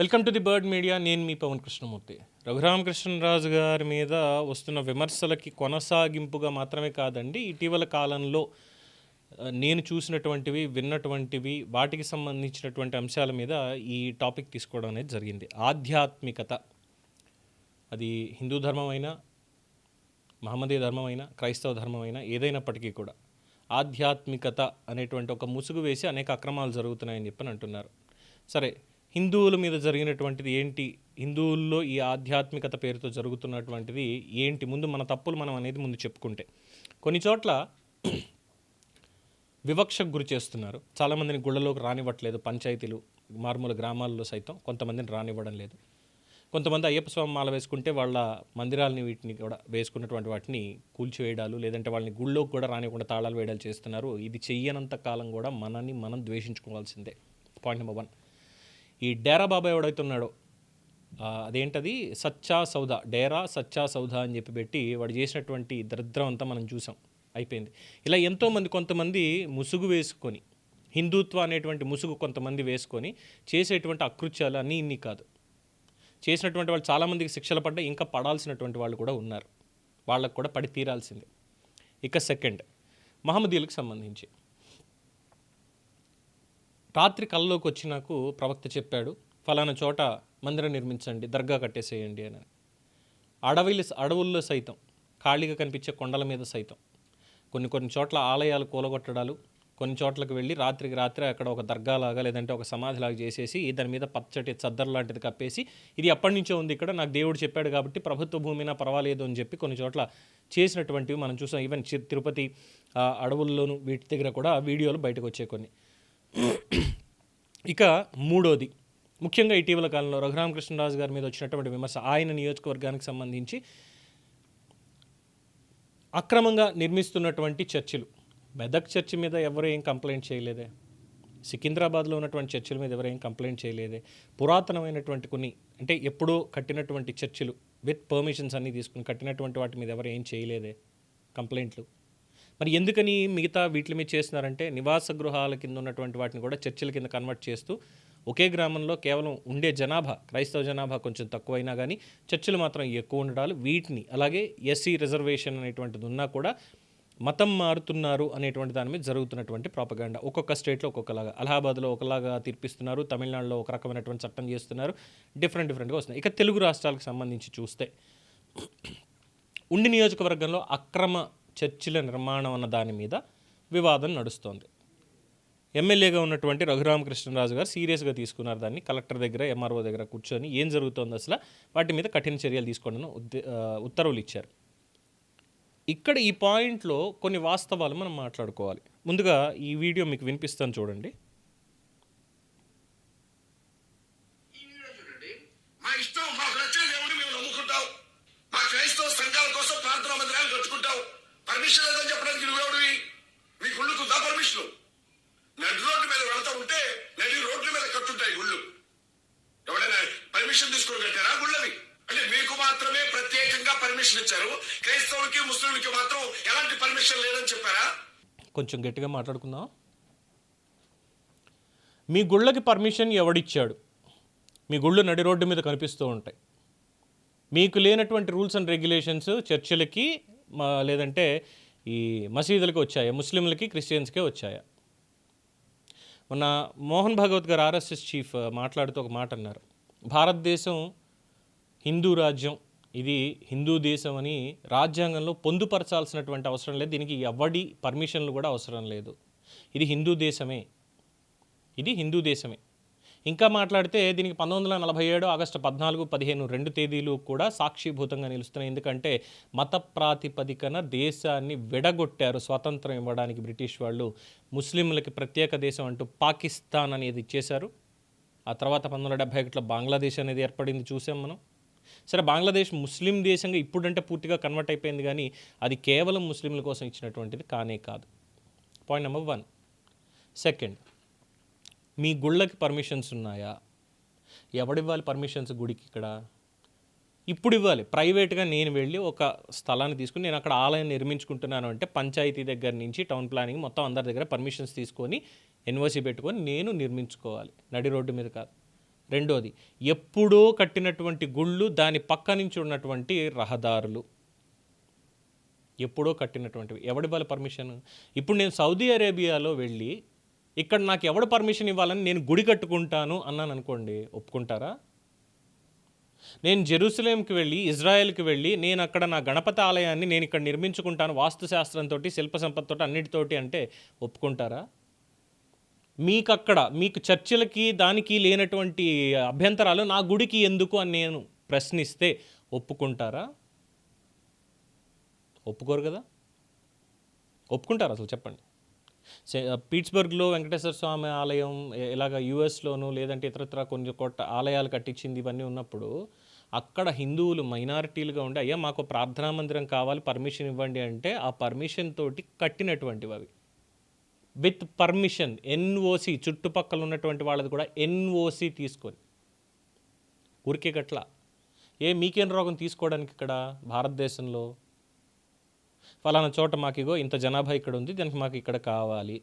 Welcome to the bird media. నేను మీ పవన్ కృష్ణమూర్తి. రఘురామకృష్ణరాజు గారి మీద వస్తున్న విమర్శలకి కొనసాగింపుగా మాత్రమే కాదండి ఇటీవల కాలంలో నేను చూసినటువంటివి విన్నటువంటివి వాటికి సంబంధించినటువంటి అంశాల మీద ఈ టాపిక్ తీసుకోవడం అనేది జరిగింది. ఆధ్యాత్మికత. అది హిందూ ధర్మం అయినా మహమ్మదీయ ధర్మం అయినా క్రైస్తవ ధర్మమైనా ఏదైనప్పటికీ కూడా ఆధ్యాత్మికత అనేటువంటి ఒక ముసుగు వేసి అనేక అక్రమాలు జరుగుతున్నాయని చెప్పని అంటున్నారు. సరే హిందువుల మీద జరిగినటువంటిది ఏంటి? హిందువుల్లో ఈ ఆధ్యాత్మికత పేరుతో జరుగుతున్నటువంటిది ఏంటి? ముందు మన తప్పులు మనం అనేది ముందు చెప్పుకుంటే. కొన్ని చోట్ల వివక్షకు గురి చేస్తున్నారు. చాలామందిని గుళ్ళలోకి రానివ్వట్లేదు పంచాయతీలు మారుమూల గ్రామాల్లో సైతం కొంతమందిని రానివ్వడం లేదు. కొంతమంది అయ్యప్ప స్వామి మాల వేసుకుంటే వాళ్ళ మందిరాలని వీటిని కూడా వేసుకున్నటువంటి వాటిని కూల్చివేయడాలు లేదంటే వాళ్ళని గుళ్ళోకి కూడా రానివ్వకుండా తాళాలు వేయడాలు చేస్తున్నారు. ఇది చెయ్యనంత కాలం కూడా మనని మనం ద్వేషించుకోవాల్సిందే. Point number one. ఈ డేరా బాబా ఎవడైతే ఉన్నాడో అదేంటది? సచ్చా సౌదా డేరా సచ్చా సౌదా అని చెప్పి పెట్టి వాడు చేసినటువంటి దరిద్రం అంతా మనం చూసాం. అయిపోయింది. ఇలా ఎంతోమంది కొంతమంది ముసుగు వేసుకొని హిందుత్వ అనేటువంటి ముసుగు కొంతమంది వేసుకొని చేసేటువంటి అకృత్యాలు అన్నీ ఇన్ని కాదు. చేసినటువంటి వాళ్ళు చాలామందికి శిక్షలు పడ్డా ఇంకా పడాల్సినటువంటి వాళ్ళు కూడా ఉన్నారు. వాళ్ళకు కూడా పడి తీరాల్సిందే. ఇక సెకండ్ మహమ్మదీలకు సంబంధించి. రాత్రి కళ్ళలోకి వచ్చి నాకు ప్రవక్త చెప్పాడు ఫలానా చోట మందిరం నిర్మించండి దర్గా కట్టేసేయండి అని. అడవిలు అడవుల్లో సైతం ఖాళీగా కనిపించే కొండల మీద సైతం. కొన్ని కొన్ని చోట్ల ఆలయాలు కూలగొట్టడాలు కొన్ని చోట్లకు వెళ్ళి రాత్రికి రాత్రి అక్కడ ఒక దర్గాలాగా లేదంటే ఒక సమాధిలాగా చేసేసి దాని మీద పచ్చటి చద్దర్ లాంటిది కప్పేసి ఇది ఎప్పటి నుంచో ఉంది ఇక్కడ నాకు దేవుడు చెప్పాడు కాబట్టి ప్రభుత్వ భూమినా పర్వాలేదు అని చెప్పి కొన్ని చోట్ల చేసినటువంటివి మనం చూసాం. ఈవెన్ చి- తిరుపతి అడవుల్లోనూ వీటి దగ్గర కూడా వీడియోలు బయటకు వచ్చే కొన్ని. ఇక మూడోది. ముఖ్యంగా ఇటీవల కాలంలో రఘురామకృష్ణరాజు గారి మీద వచ్చినటువంటి విమర్శ ఆయన నియోజకవర్గానికి సంబంధించి అక్రమంగా నిర్మిస్తున్నటువంటి చర్చిలు. మెదక్ చర్చి మీద ఎవరు ఏం కంప్లైంట్ చేయలేదే? సికింద్రాబాద్లో ఉన్నటువంటి చర్చిల మీద ఎవరేం కంప్లైంట్ చేయలేదే? పురాతనమైనటువంటి కొన్ని అంటే ఎప్పుడో కట్టినటువంటి చర్చిలు విత్ పర్మిషన్స్ అన్నీ తీసుకుని కట్టినటువంటి వాటి మీద ఎవరు ఏం చేయలేదే? కంప్లైంట్లు. మరి ఎందుకని మిగతా వీటి మీద చేస్తున్నారంటే నివాస గృహాల కింద ఉన్నటువంటి వాటిని కూడా చర్చిల కింద కన్వర్ట్ చేస్తూ ఒకే గ్రామంలో కేవలం ఉండే జనాభా క్రైస్తవ జనాభా కొంచెం తక్కువైనా కానీ చర్చిలు మాత్రం ఎక్కువ ఉండడాలు వీటిని అలాగే ఎస్సీ రిజర్వేషన్ అనేటువంటిది ఉన్నా కూడా మతం మారుతున్నారు అనేటువంటి దాని మీద జరుగుతున్నటువంటి ప్రాపగాండా ఒక్కొక్క స్టేట్లో ఒక్కొక్కలాగా. అలహాబాద్లో ఒకలాగా తీర్పిస్తున్నారు తమిళనాడులో ఒక రకమైనటువంటి చట్టం చేస్తున్నారు డిఫరెంట్ డిఫరెంట్గా వస్తున్నాయి. ఇక తెలుగు రాష్ట్రాలకు సంబంధించి చూస్తే ఉండి నియోజకవర్గంలో అక్రమ చర్చిల నిర్మాణం అన్న దాని మీద వివాదం నడుస్తోంది. ఎమ్మెల్యేగా ఉన్నటువంటి రఘురామకృష్ణరాజు గారు సీరియస్గా తీసుకున్నారు దాన్ని. కలెక్టర్ దగ్గర ఎంఆర్ఓ దగ్గర కూర్చొని ఏం జరుగుతోంది అసలు? వాటి మీద కఠిన చర్యలు తీసుకోండి ఉత్తర్వులు ఇచ్చారు. ఇక్కడ ఈ పాయింట్లో కొన్ని వాస్తవాలు మనం మాట్లాడుకోవాలి. ముందుగా ఈ వీడియో మీకు వినిపిస్తాను చూడండి. చూడండి. మా ఇష్టం మాకు నచ్చిన దేవుడిని మేము నమ్ముకుంటాం మా క్రైస్తవ సంఘాల కోసం ప్రార్థనా మందిరాలు కట్టుకుంటాం పర్మిషన్ లేదని చెప్పడానికి నువ్వెవడివి మీ గుళ్ళకు దా పర్మిషన్ నడి రోడ్డు మీద వెళ్తా ఉంటే నడి రోడ్ల మీద కట్టుంటాయి గుళ్ళు ఎవడైనా పర్మిషన్ తీసుకుని కట్టారా గుళ్ళవి. అంటే మీకు మాత్రమే ప్రత్యేకంగా పర్మిషన్ ఇచ్చారు. క్రైస్తవులకి ముస్లింలకి మాత్రం ఎలాంటి పర్మిషన్ లేదని చెప్పారా? కొంచెం గట్టిగా మాట్లాడుకుందాం మీ గుళ్ళకి పర్మిషన్ ఎవడిచ్చాడు? మీ గుళ్ళు నడి రోడ్డు మీద కనిపిస్తూ ఉంటాయి. మీకు లేనటువంటి రూల్స్ అండ్ రెగ్యులేషన్స్ చర్చిలకి లేదంటే ఈ మసీదులకి వచ్చాయా? ముస్లింలకి క్రిస్టియన్స్కే వచ్చాయా? మొన్న మోహన్ భాగవత్ గారు ఆర్ఎస్ఎస్ చీఫ్ మాట్లాడుతూ ఒక మాట అన్నారు. భారతదేశం హిందూ రాజ్యం. ఇది హిందూ దేశం అని రాజ్యాంగంలో పొందుపరచాల్సినటువంటి అవసరం లేదు. దీనికి ఎవడి పర్మిషన్లు కూడా అవసరం లేదు. ఇది హిందూ దేశమే. ఇది హిందూ దేశమే. ఇంకా మాట్లాడితే దీనికి పంతొమ్మిది వందల నలభై ఏడు ఆగస్టు పద్నాలుగు పదిహేను రెండు తేదీలు కూడా సాక్షిభూతంగా నిలుస్తున్నాయి. ఎందుకంటే మత ప్రాతిపదికన దేశాన్ని విడగొట్టారు స్వాతంత్రం ఇవ్వడానికి బ్రిటిష్ వాళ్ళు. ముస్లింలకి ప్రత్యేక దేశం అంటూ పాకిస్తాన్ అనేది ఇచ్చేశారు. ఆ తర్వాత పంతొమ్మిది వందల డెబ్బై ఒకటిలో బంగ్లాదేశ్ అనేది ఏర్పడింది చూసాం మనం. సరే బంగ్లాదేశ్ ముస్లిం దేశంగా ఇప్పుడంటే పూర్తిగా కన్వర్ట్ అయిపోయింది కానీ అది కేవలం ముస్లింల కోసం ఇచ్చినటువంటిది కానే కాదు. పాయింట్ నెంబర్ వన్ సెకండ్ మీ గుళ్ళకి పర్మిషన్స్ ఉన్నాయా? ఎవడివ్వాలి పర్మిషన్స్ గుడికి ఇక్కడ? ఇప్పుడు ఇవ్వాలి. ప్రైవేట్గా నేను వెళ్ళి ఒక స్థలాన్ని తీసుకుని నేను అక్కడ ఆలయం నిర్మించుకుంటున్నాను అంటే పంచాయతీ దగ్గర నుంచి టౌన్ ప్లానింగ్ మొత్తం అందరి దగ్గర పర్మిషన్స్ తీసుకొని ఎన్ఓసి పెట్టుకొని నేను నిర్మించుకోవాలి. నడి రోడ్డు మీద కాదు. రెండోది ఎప్పుడో కట్టినటువంటి గుళ్ళు దాని పక్క నుంచి ఉన్నటువంటి రహదారులు. ఎప్పుడో కట్టినటువంటివి. ఎవడి వాళ్ళ పర్మిషన్ ఇప్పుడు నేను సౌదీ అరేబియాలో వెళ్ళి ఇక్కడ నాకు ఎవడు పర్మిషన్ ఇవ్వాలని నేను గుడి కట్టుకుంటాను అన్నాను అనుకోండి ఒప్పుకుంటారా? నేను జెరూసలేంకి వెళ్ళి ఇజ్రాయెల్కి వెళ్ళి నేను అక్కడ నా గణపతి ఆలయాన్ని నేను ఇక్కడ నిర్మించుకుంటాను వాస్తుశాస్త్రంతో శిల్ప సంపదతో అన్నిటితోటి అంటే ఒప్పుకుంటారా? మీకు అక్కడ మీకు చర్చిలకి దానికి లేనటువంటి అభ్యంతరాలు నా గుడికి ఎందుకు అని నేను ప్రశ్నిస్తే ఒప్పుకుంటారా? ఒప్పుకోరు కదా? ఒప్పుకుంటారు అసలు చెప్పండి. పీట్స్బర్గ్లో వెంకటేశ్వర స్వామి ఆలయం ఇలాగ యుఎస్లోను లేదంటే ఇతరత్ర కొన్ని కొట్ట ఆలయాలు కట్టించింది ఇవన్నీ ఉన్నప్పుడు అక్కడ హిందువులు మైనారిటీలుగా ఉండి అయ్యా మాకు ప్రార్థనా మందిరం కావాలి పర్మిషన్ ఇవ్వండి అంటే ఆ పర్మిషన్ తోటి కట్టినటువంటివి అవి విత్ పర్మిషన్ ఎన్ఓసి చుట్టుపక్కల ఉన్నటువంటి వాళ్ళది కూడా ఎన్ఓసి తీసుకొని. ఊరికే గట్ల. ఏ మీకేం రోగం తీసుకోవడానికి ఇక్కడ భారతదేశంలో? ఫలానా చోట మాకు ఇగో ఇంత జనాభా ఇక్కడ ఉంది దానికి మాకు ఇక్కడ కావాలి.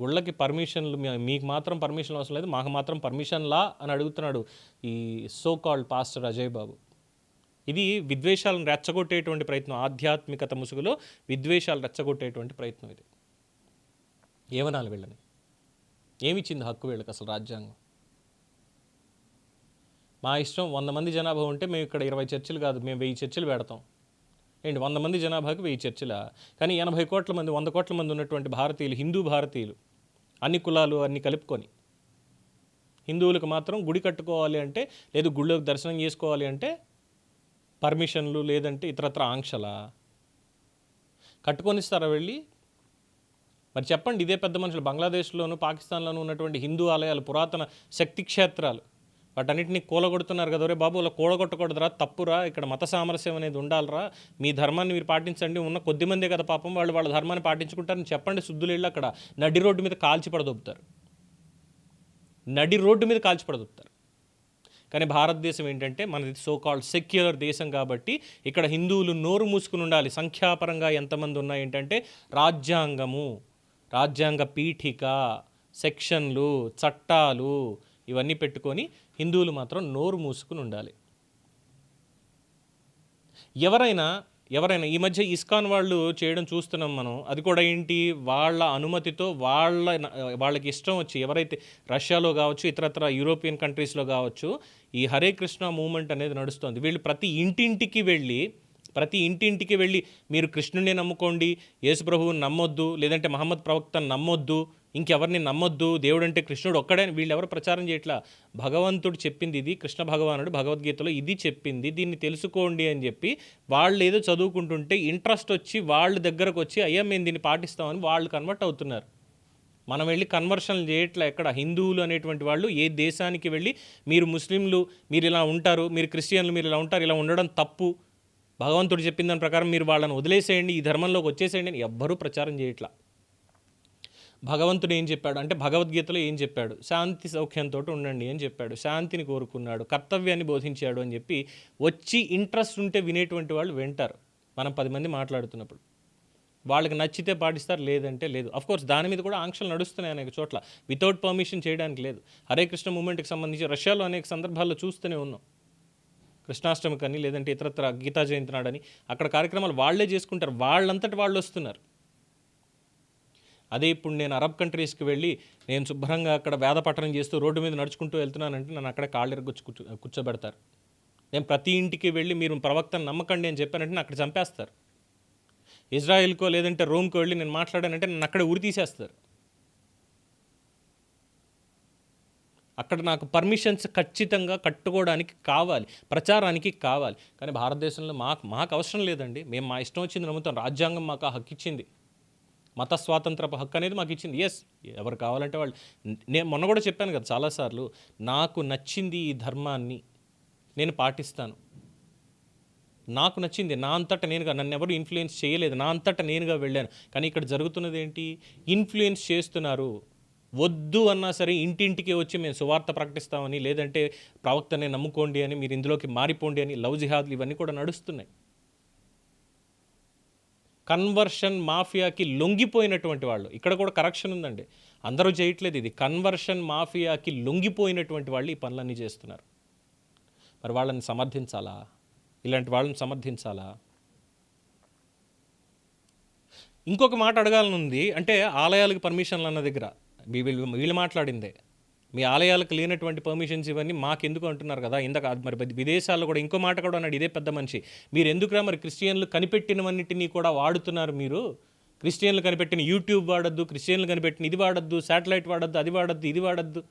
గుళ్ళకి పర్మిషన్లు మీకు మాత్రం పర్మిషన్ అవసరం లేదు మాకు మాత్రం పర్మిషన్లా అని అడుగుతున్నాడు ఈ so called pastor Ajay Babu. ఇది విద్వేషాలను రెచ్చగొట్టేటువంటి ప్రయత్నం ఆధ్యాత్మికత ముసుగులో విద్వేషాలు రెచ్చగొట్టేటువంటి ప్రయత్నం ఇది. ఏమనాలి వీళ్ళని? ఏమిచ్చింది హక్కు వీళ్ళకి అసలు రాజ్యాంగం? మా ఇష్టం వంద మంది జనాభా ఉంటే మేము ఇక్కడ ఇరవై చర్చలు కాదు మేము వెయ్యి చర్చలు పెడతాం. ఏంటి వంద మంది జనాభాకి వెయ్యి చర్చిలా? కానీ ఎనభై కోట్ల మంది వంద కోట్ల మంది ఉన్నటువంటి భారతీయులు హిందూ భారతీయులు అన్ని కులాలు అన్ని కలుపుకొని హిందువులకు మాత్రం గుడి కట్టుకోవాలి అంటే లేదు గుళ్ళోకి దర్శనం చేసుకోవాలి అంటే పర్మిషన్లు లేదంటే ఇతరత్ర ఆంక్షలా? కట్టుకొనిస్తారా వెళ్ళి? మరి చెప్పండి ఇదే పెద్ద మనుషులు బంగ్లాదేశ్లోను పాకిస్తాన్లోనూ ఉన్నటువంటి హిందూ ఆలయాలు పురాతన శక్తి క్షేత్రాలు వాటన్నిటిని కూలగొడుతున్నారు కదా. రే బాబు అలా కూలగొట్టకూడదురా తప్పురా ఇక్కడ మత సామరస్యం అనేది ఉండాలిరా. మీ ధర్మాన్ని మీరు పాటించండి ఉన్న కొద్ది మందే కదా పాపం వాళ్ళు వాళ్ళ ధర్మాన్ని పాటించుకుంటారని చెప్పండి శుద్ధులేళ్ళు అక్కడ నడి రోడ్డు మీద కాల్చి పడదొబ్బుతారు. నడి రోడ్డు మీద కాల్చి పడదొబ్బుతారు. కానీ భారతదేశం ఏంటంటే మనది సో కాల్డ్ సెక్యులర్ దేశం కాబట్టి ఇక్కడ హిందువులు నోరు మూసుకుని ఉండాలి. సంఖ్యాపరంగా ఎంతమంది ఉన్నాయి ఏంటంటే రాజ్యాంగము. రాజ్యాంగ పీఠిక సెక్షన్లు చట్టాలు ఇవన్నీ పెట్టుకొని హిందువులు మాత్రం నోరు మూసుకుని ఉండాలి. ఎవరైనా ఎవరైనా ఈ మధ్య ఇస్కాన్ వాళ్ళు చేయడం చూస్తున్నాం మనం. అది కూడా ఏంటి? వాళ్ళ అనుమతితో వాళ్ళ వాళ్ళకి ఇష్టం వచ్చి ఎవరైతే రష్యాలో కావచ్చు ఇతరత్ర యూరోపియన్ కంట్రీస్లో కావచ్చు ఈ హరే కృష్ణ మూమెంట్ అనేది నడుస్తుంది. వీళ్ళు ప్రతి ఇంటింటికి వెళ్ళి ప్రతి ఇంటింటికి వెళ్ళి మీరు కృష్ణుడిని నమ్ముకోండి యేసుప్రభువుని నమ్మొద్దు లేదంటే మహమ్మద్ ప్రవక్తను నమ్మొద్దు ఇంకెవరిని నమ్మొద్దు దేవుడు అంటే కృష్ణుడు ఒక్కడే వీళ్ళెవరు వీళ్ళు ఎవరు ప్రచారం చేయట్లా? భగవంతుడు చెప్పింది ఇది కృష్ణ భగవానుడు భగవద్గీతలో ఇది చెప్పింది దీన్ని తెలుసుకోండి అని చెప్పి వాళ్ళు ఏదో చదువుకుంటుంటే ఇంట్రెస్ట్ వచ్చి వాళ్ళ దగ్గరకు వచ్చి అయ్యా మేము దీన్ని పాటిస్తామని వాళ్ళు కన్వర్ట్ అవుతున్నారు. మనం వెళ్ళి కన్వర్షన్లు చేయట్లా ఎక్కడ? హిందువులు అనేటువంటి వాళ్ళు ఏ దేశానికి వెళ్ళి మీరు ముస్లింలు మీరు ఇలా ఉంటారు మీరు క్రిస్టియన్లు మీరు ఇలా ఉంటారు ఇలా ఉండడం తప్పు. భగవంతుడు చెప్పిన దాని ప్రకారం మీరు వాళ్ళని వదిలేసేయండి ఈ ధర్మంలోకి వచ్చేసేయండి అని ఎవ్వరూ ప్రచారం చేయట్లా. భగవంతుడు ఏం చెప్పాడు అంటే భగవద్గీతలో ఏం చెప్పాడు? శాంతి సౌఖ్యంతో ఉండండి అని చెప్పాడు. శాంతిని కోరుకున్నాడు కర్తవ్యాన్ని బోధించాడు అని చెప్పి వచ్చి ఇంట్రెస్ట్ ఉంటే వినేటువంటి వాళ్ళు వింటారు. మనం పది మంది మాట్లాడుతున్నప్పుడు. వాళ్ళకి నచ్చితే పాటిస్తారు లేదంటే లేదు. అఫ్ కోర్స్ దాని మీద కూడా ఆంక్షలు నడుస్తున్నాయి అనేక చోట్ల. వితౌట్ పర్మిషన్ చేయడానికి లేదు. హరే కృష్ణ మూమెంట్కి సంబంధించి రష్యాలో అనేక సందర్భాల్లో చూస్తూనే ఉన్నాం. కృష్ణాష్టమికి అని లేదంటే ఇతరత్ర గీతా జయంతి నాడని అక్కడ కార్యక్రమాలు వాళ్ళే చేసుకుంటారు. వాళ్ళంతటి వాళ్ళు వస్తున్నారు. అదే ఇప్పుడు నేను అరబ్ కంట్రీస్కి వెళ్ళి నేను శుభ్రంగా అక్కడ వేద పఠనం చేస్తూ రోడ్డు మీద నడుచుకుంటూ వెళ్తున్నానంటే నన్ను అక్కడ కాళ్ళు ఎరగొచ్చి కూర్చో కూర్చోబెడతారు. నేను ప్రతి ఇంటికి వెళ్ళి మీరు ప్రవక్తను నమ్మకండి అని చెప్పానంటే నన్ను అక్కడ చంపేస్తారు. ఇజ్రాయెల్కో లేదంటే రోమ్కో వెళ్ళి నేను మాట్లాడానంటే నన్ను అక్కడ ఉరి తీసేస్తారు. అక్కడ నాకు పర్మిషన్స్ ఖచ్చితంగా కట్టుకోవడానికి కావాలి ప్రచారానికి కావాలి. కానీ భారతదేశంలో మాకు మాకు అవసరం లేదండి. మేము మా ఇష్టం వచ్చింది నమ్ముతాం. రాజ్యాంగం మాకు ఆ హక్కు ఇచ్చింది. మత స్వాతంత్రపు హక్కు అనేది మాకు ఇచ్చింది. ఎస్ ఎవరు కావాలంటే వాళ్ళు. నేను మొన్న కూడా చెప్పాను కదా చాలాసార్లు నాకు నచ్చింది ఈ ధర్మాన్ని నేను పాటిస్తాను. నాకు నచ్చింది నా అంతటా నేనుగా నన్ను ఎవరు ఇన్ఫ్లుయెన్స్ చేయలేదు. నా అంతటా నేనుగా వెళ్ళాను. కానీ ఇక్కడ జరుగుతున్నది ఏంటి? ఇన్ఫ్లుయెన్స్ చేస్తున్నారు. వద్దు అన్నా సరే ఇంటింటికి వచ్చి మేము సువార్త ప్రకటిస్తామని లేదంటే ప్రవక్తనే నమ్ముకోండి అని మీరు ఇందులోకి మారిపోండి అని లవ్ జిహాద్లు ఇవన్నీ కూడా నడుస్తున్నాయి. కన్వర్షన్ మాఫియాకి లొంగిపోయినటువంటి వాళ్ళు ఇక్కడ కూడా కరెక్షన్ ఉందండి. అందరూ చేయట్లేదు ఇది. కన్వర్షన్ మాఫియాకి లొంగిపోయినటువంటి వాళ్ళు ఈ పనులన్నీ చేస్తున్నారు. మరి వాళ్ళని సమర్థించాలా? ఇలాంటి వాళ్ళని సమర్థించాలా? ఇంకొక మాట అడగాలనుంది అంటే ఆలయాలకు పర్మిషన్లు అన్న దగ్గర. వీళ్ళు వీళ్ళు మాట్లాడిందే. మీ ఆలయాలకు లేనటువంటి పర్మిషన్స్ ఇవన్నీ మాకెందుకు అంటున్నారు కదా? ఇందాక మరి విదేశాల్లో కూడా ఇంకో మాట కూడా అన్నాడు ఇదే పెద్ద మనిషి. మీరు ఎందుకురా మరి క్రిస్టియన్లు కనిపెట్టినవన్నిటినీ కూడా వాడుతున్నారు మీరు? క్రిస్టియన్లు కనిపెట్టిన యూట్యూబ్ వాడద్దు క్రిస్టియన్లు కనిపెట్టిన ఇది వాడద్దు శాటిలైట్ వాడద్దు అది వాడద్దు ఇది వాడద్దు.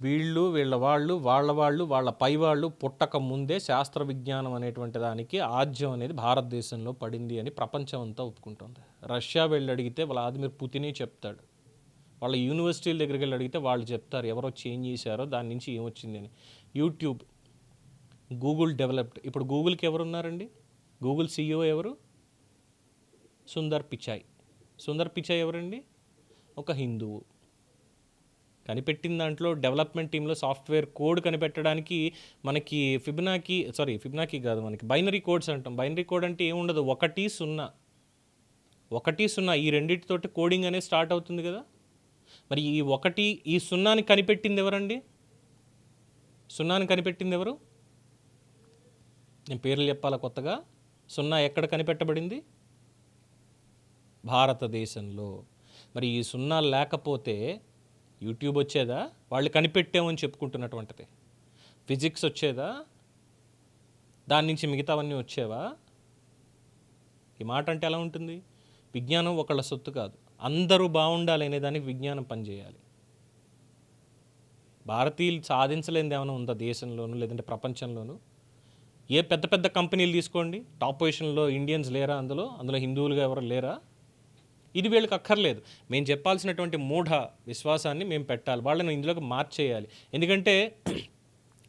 వీళ్ళు వీళ్ళ వాళ్ళు వాళ్ళ వాళ్ళు వాళ్ళ పై వాళ్ళు పుట్టక ముందే శాస్త్ర విజ్ఞానం అనేటువంటి దానికి ఆజ్యం అనేది భారతదేశంలో పడింది అని ప్రపంచం అంతా ఒప్పుకుంటుంది. రష్యా వెళ్ళి అడిగితే వ్లాదిమిర్ పుతినే చెప్తాడు. వాళ్ళ యూనివర్సిటీల దగ్గరికి వెళ్ళి అడిగితే వాళ్ళు చెప్తారు ఎవరో చేంజ్ చేశారో దాని నుంచి ఏమొచ్చింది అని. YouTube Google developed. ఇప్పుడు గూగుల్కి ఎవరు ఉన్నారండి గూగుల్ సీఈఓ ఎవరు? సుందర్ పిచాయ్. సుందర్ పిచాయ్ ఎవరండి? ఒక హిందువు. కనిపెట్టిన దాంట్లో డెవలప్మెంట్ టీంలో సాఫ్ట్వేర్ కోడ్ కనిపెట్టడానికి మనకి ఫిబ్నాకి సారీ ఫిబ్నాకి కాదు మనకి బైనరీ కోడ్స్ అంటాం. బైనరీ కోడ్ అంటే ఏముండదు ఒకటి సున్నా. ఒకటి సున్నా. ఈ రెండింటితోటి కోడింగ్ అనేది స్టార్ట్ అవుతుంది కదా? మరి ఈ ఒకటి ఈ సున్నాని కనిపెట్టింది ఎవరండి? సున్నాని కనిపెట్టింది ఎవరు? నేను పేర్లు చెప్పాలా కొత్తగా? సున్నా ఎక్కడ కనిపెట్టబడింది? భారతదేశంలో. మరి ఈ సున్నా లేకపోతే యూట్యూబ్ వచ్చేదా? వాళ్ళు కనిపెట్టామని చెప్పుకుంటున్నటువంటిది. ఫిజిక్స్ వచ్చేదా? దాని నుంచి మిగతావన్నీ వచ్చేవా? ఈ మాట అంటే ఎలా ఉంటుంది? విజ్ఞానం ఒకళ్ళ సొత్తు కాదు. అందరూ బాగుండాలి అనే దానికి విజ్ఞానం పనిచేయాలి. భారతీయులు సాధించలేనిది ఏమైనా ఉందా దేశంలోనూ లేదంటే ప్రపంచంలోనూ? ఏ పెద్ద పెద్ద కంపెనీలు తీసుకోండి? టాప్ పొజిషన్లో ఇండియన్స్ లేరా అందులో? అందులో హిందువులుగా ఎవరు లేరా? ఇది వీళ్ళకి అక్కర్లేదు. మేము చెప్పాల్సినటువంటి మూఢ విశ్వాసాన్ని మేము పెట్టాలి. వాళ్ళని ఇందులోకి మార్చేయాలి. ఎందుకంటే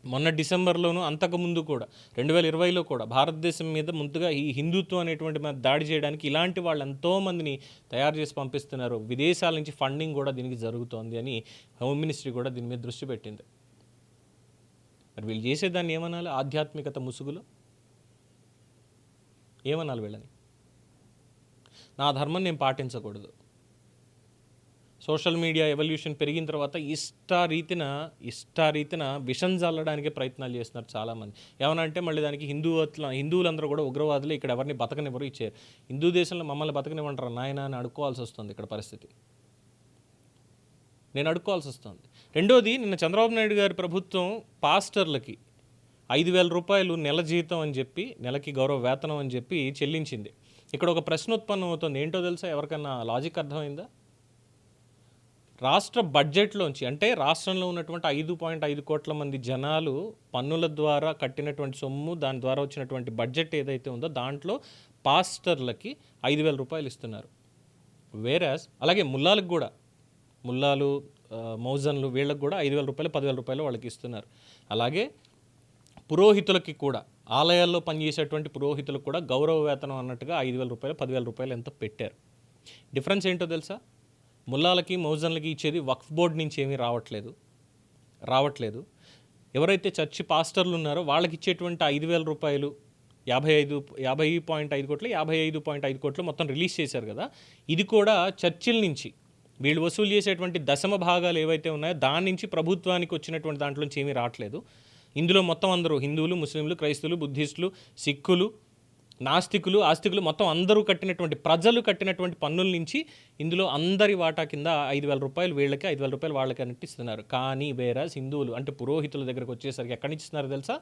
మొన్న డిసెంబర్లోనూ అంతకుముందు కూడా రెండు వేల ఇరవైలో కూడా భారతదేశం మీద ముందుగా ఈ హిందుత్వం అనేటువంటి మీద దాడి చేయడానికి ఇలాంటి వాళ్ళు ఎంతోమందిని తయారు చేసి పంపిస్తున్నారు. విదేశాల నుంచి ఫండింగ్ కూడా దీనికి జరుగుతోంది అని హోమ్ మినిస్ట్రీ కూడా దీని మీద దృష్టి పెట్టింది. మరి వీళ్ళు చేసేదాన్ని ఏమనాలి? ఆధ్యాత్మికత ముసుగులో? ఏమనాలి వీళ్ళని? నా ధర్మం నేను పాటించకూడదు. సోషల్ మీడియా ఎవల్యూషన్ పెరిగిన తర్వాత ఇష్టారీతిన ఇష్టారీతిన విషం చల్లడానికి ప్రయత్నాలు చేస్తున్నారు చాలామంది. ఏమనంటే మళ్ళీ దానికి హిందూ హిందువులందరూ కూడా ఉగ్రవాదులు ఇక్కడ ఎవరిని బతకనివ్వరు ఇచ్చారు హిందూ దేశంలో మమ్మల్ని బతకనివ్వంటారు నాయన అని అడుక్కోవాల్సి వస్తుంది ఇక్కడ పరిస్థితి. నేను అడుక్కోవాల్సి వస్తుంది. రెండోది నిన్న చంద్రబాబు నాయుడు గారి ప్రభుత్వం పాస్టర్లకి ఐదు వేల రూపాయలు నెల జీతం అని చెప్పి నెలకి గౌరవ వేతనం అని చెప్పి చెల్లించింది. ఇక్కడ ఒక ప్రశ్న ఉత్పన్నం అవుతుంది ఏంటో తెలుసా? ఎవరికన్నా లాజిక్ అర్థమైందా? రాష్ట్ర బడ్జెట్లోంచి అంటే రాష్ట్రంలో ఉన్నటువంటి ఐదు పాయింట్ ఐదు కోట్ల మంది జనాలు పన్నుల ద్వారా కట్టినటువంటి సొమ్ము దాని ద్వారా వచ్చినటువంటి బడ్జెట్ ఏదైతే ఉందో దాంట్లో పాస్టర్లకి ఐదు వేల రూపాయలు ఇస్తున్నారు. వేరాస్ అలాగే ముల్లాలకు కూడా ముల్లాలు మౌజన్లు వీళ్ళకి కూడా ఐదు వేల రూపాయలు పదివేల రూపాయలు వాళ్ళకి ఇస్తున్నారు. అలాగే పురోహితులకి కూడా ఆలయాల్లో పనిచేసేటువంటి పురోహితులకు కూడా గౌరవ వేతనం అన్నట్టుగా ఐదు వేల రూపాయలు పదివేల రూపాయలు ఎంతో పెట్టారు. డిఫరెన్స్ ఏంటో తెలుసా? ముల్లాలకి మౌజన్లకి ఇచ్చేది వక్ఫ్ బోర్డ్ నుంచి ఏమీ రావట్లేదు. రావట్లేదు. ఎవరైతే చర్చి పాస్టర్లు ఉన్నారో వాళ్ళకి ఇచ్చేటువంటి ఐదు వేల రూపాయలు యాభై ఐదు యాభై పాయింట్ ఐదు కోట్లు యాభై ఐదు పాయింట్ ఐదు కోట్లు మొత్తం రిలీజ్ చేశారు కదా. ఇది కూడా చర్చిల నుంచి. వీళ్ళు వసూలు చేసేటువంటి దశమ భాగాలు ఏవైతే ఉన్నాయో దాని నుంచి ప్రభుత్వానికి వచ్చినటువంటి దాంట్లోంచి ఏమీ రావట్లేదు. ఇందులో మొత్తం అందరూ హిందువులు ముస్లింలు క్రైస్తువులు బుద్ధిస్టులు సిక్కులు నాస్తికులు ఆస్తికులు మొత్తం అందరూ కట్టినటువంటి ప్రజలు కట్టినటువంటి పన్నుల నుంచి ఇందులో అందరి వాటా కింద ఐదు వేల రూపాయలు వీళ్ళకి ఐదు వేల రూపాయలు వాళ్ళకి అనిపిస్తున్నారు కానీ వేరే హిందువులు అంటే పురోహితుల దగ్గరకు వచ్చేసరికి ఎక్కడి నుంచి ఇస్తున్నారు తెలుసా?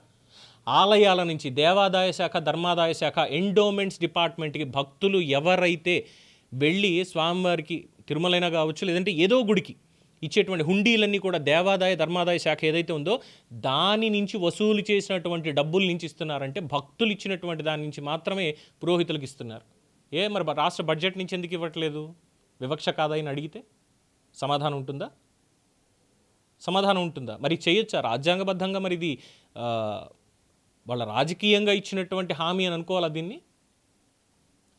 ఆలయాల నుంచి దేవాదాయ శాఖ ధర్మాదాయ శాఖ ఎండోమెంట్స్ డిపార్ట్మెంట్కి భక్తులు ఎవరైతే వెళ్ళి స్వామివారికి తిరుమలైనా కావచ్చు లేదంటే ఏదో గుడికి ఇచ్చేటువంటి హుండీలన్నీ కూడా దేవాదాయ ధర్మాదాయ శాఖ ఏదైతే ఉందో దాని నుంచి వసూలు చేసినటువంటి డబ్బుల నుంచి ఇస్తున్నారంటే భక్తులు ఇచ్చినటువంటి దాని నుంచి మాత్రమే పురోహితులకు ఇస్తున్నారు. ఏ మరి రాష్ట్ర బడ్జెట్ నుంచి ఎందుకు ఇవ్వట్లేదు? వివక్ష కాదని అడిగితే? సమాధానం ఉంటుందా? సమాధానం ఉంటుందా? మరి చేయొచ్చా? రాజ్యాంగబద్ధంగా మరి ఇది వాళ్ళ రాజకీయంగా ఇచ్చినటువంటి హామీ అని అనుకోవాలా దీన్ని?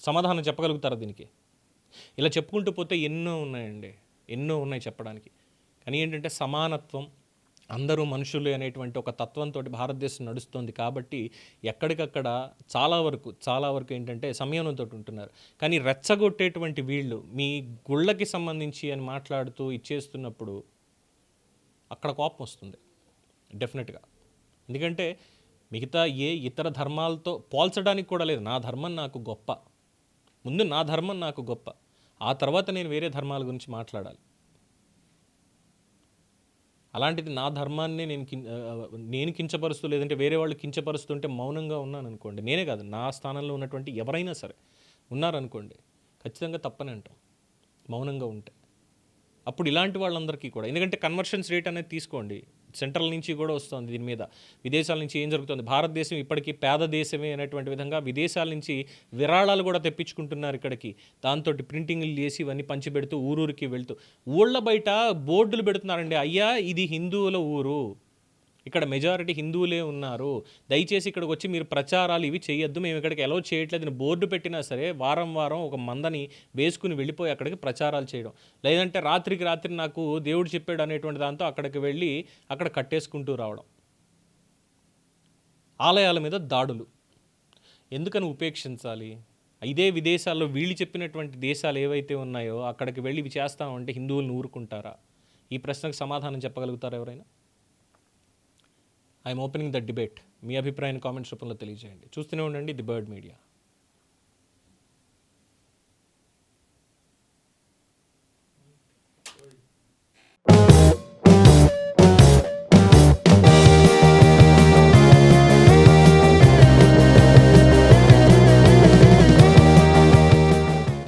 సమాధానం చెప్పగలుగుతారా దీనికి? ఇలా చెప్పుకుంటూ పోతే ఎన్నో ఉన్నాయండి. ఎన్నో ఉన్నాయి చెప్పడానికి. కానీ ఏంటంటే సమానత్వం అందరూ మనుషులు అనేటువంటి ఒక తత్వంతో భారతదేశం నడుస్తుంది కాబట్టి ఎక్కడికక్కడ చాలా వరకు చాలా వరకు ఏంటంటే సంయమనంతో ఉంటున్నారు. కానీ రెచ్చగొట్టేటువంటి వీళ్ళు మీ గుళ్ళకి సంబంధించి అని మాట్లాడుతూ ఇచ్చేస్తున్నప్పుడు అక్కడ కోపం వస్తుంది. డెఫినెట్గా. ఎందుకంటే మిగతా ఏ ఇతర ధర్మాలతో పోల్చడానికి కూడా లేదు. నా ధర్మం నాకు గొప్ప. ముందు నా ధర్మం నాకు గొప్ప. ఆ తర్వాత నేను వేరే ధర్మాల గురించి మాట్లాడాలి. అలాంటిది నా ధర్మాన్ని నేను కిం నేను కించపరుస్తూ లేదంటే వేరే వాళ్ళు కించపరుస్తుంటే మౌనంగా ఉన్నాను అనుకోండి నేనే కాదు నా స్థానంలో ఉన్నటువంటి ఎవరైనా సరే ఉన్నారనుకోండి ఖచ్చితంగా తప్పని అంటాం. మౌనంగా ఉంటే. అప్పుడు ఇలాంటి వాళ్ళందరికీ కూడా ఎందుకంటే కన్వర్షన్స్ రేట్ అనేది తీసుకోండి. సెంట్రల్ నుంచి కూడా వస్తుంది దీని మీద. విదేశాల నుంచి ఏం జరుగుతుంది? భారతదేశం ఇప్పటికీ పేద దేశమే అనేటువంటి విధంగా విదేశాల నుంచి విరాళాలు కూడా తెప్పించుకుంటున్నారు ఇక్కడికి. దాంతో ప్రింటింగ్లు చేసి ఇవన్నీ పంచిపెడుతూ ఊరూరికి వెళ్తూ. ఊళ్ళ బయట బోర్డులు పెడుతున్నారండి. అయ్యా ఇది హిందువుల ఊరు. ఇక్కడ మెజారిటీ హిందువులే ఉన్నారు. దయచేసి ఇక్కడికి వచ్చి మీరు ప్రచారాలు ఇవి చేయొద్దు. మేము ఇక్కడికి ఎలా చేయట్లేదు. అని బోర్డు పెట్టినా సరే వారం వారం ఒక మందని వేసుకుని వెళ్ళిపోయి అక్కడికి ప్రచారాలు చేయడం. లేదంటే రాత్రికి రాత్రి నాకు దేవుడు చెప్పాడు అనేటువంటి దాంతో అక్కడికి వెళ్ళి అక్కడ కట్టేసుకుంటూ రావడం. ఆలయాల మీద దాడులు. ఎందుకని ఉపేక్షించాలి? ఇదే విదేశాల్లో వీళ్ళు చెప్పినటువంటి దేశాలు ఏవైతే ఉన్నాయో అక్కడికి వెళ్ళి ఇవి చేస్తామంటే హిందువులను ఊరుకుంటారా? ఈ ప్రశ్నకు సమాధానం చెప్పగలుగుతారా ఎవరైనా? ఐఎమ్ ఓపెనింగ్ ద డిబేట్ మీ అభిప్రాయాన్ని కామెంట్స్ రూపంలో తెలియజేయండి. చూస్తూనే ఉండండి ది బర్డ్ మీడియా.